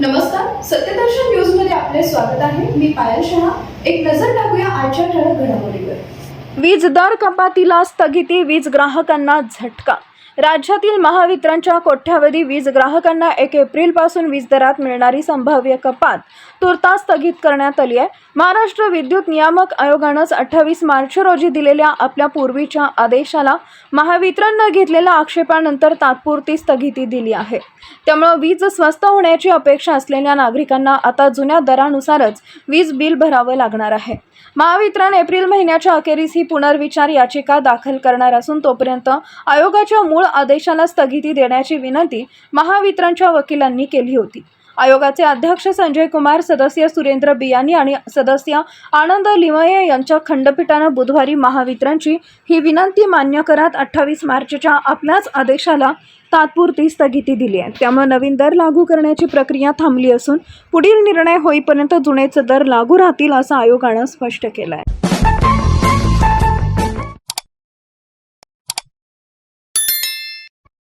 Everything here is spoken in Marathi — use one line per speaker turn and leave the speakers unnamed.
नमस्कार सत्यदर्शन न्यूजमध्ये आपले स्वागत आहे. मी पायल शहा. एक नजर टाकूया आजच्या ठळक घडामोडीवर.
वीज दर कपातीला स्थगिती वीज ग्राहकांना झटका राज्यातील महावितरणच्या कोट्यावधी वीज ग्राहकांना एक एप्रिलपासून वीज दरात मिळणारी संभाव्य कपात तुर्तास स्थगित करण्यात आली आहे. महाराष्ट्र विद्युत नियामक आयोगानंच अठ्ठावीस मार्च रोजी दिलेल्या आपल्या पूर्वीच्या आदेशाला महावितरणनं घेतलेल्या आक्षेपानंतर तात्पुरती स्थगिती दिली आहे. त्यामुळं वीज स्वस्त होण्याची अपेक्षा असलेल्या नागरिकांना आता जुन्या दरानुसारच वीज बिल भरावं लागणार आहे. महावितरण एप्रिल महिन्याच्या अखेरीस ही पुनर्विचार याचिका दाखल करणार असून तोपर्यंत आयोगाच्या मूळ आदेशाला स्थगिती देण्याची विनंती महावितरणच्या वकिलांनी केली होती. आयोगाचे अध्यक्ष संजय कुमार सदस्य सुरेंद्र बियानी आणि सदस्य आनंद लिमये यांच्या खंडपीठानं बुधवारी महावितरणची ही विनंती मान्य करत अठ्ठावीस मार्चच्या आपल्याच आदेशाला तात्पुरती स्थगिती दिली आहे. त्यामुळे नवीन दर लागू करण्याची प्रक्रिया थांबली असून पुढील निर्णय होईपर्यंत जुनेच दर लागू राहतील असं आयोगानं स्पष्ट केलं आहे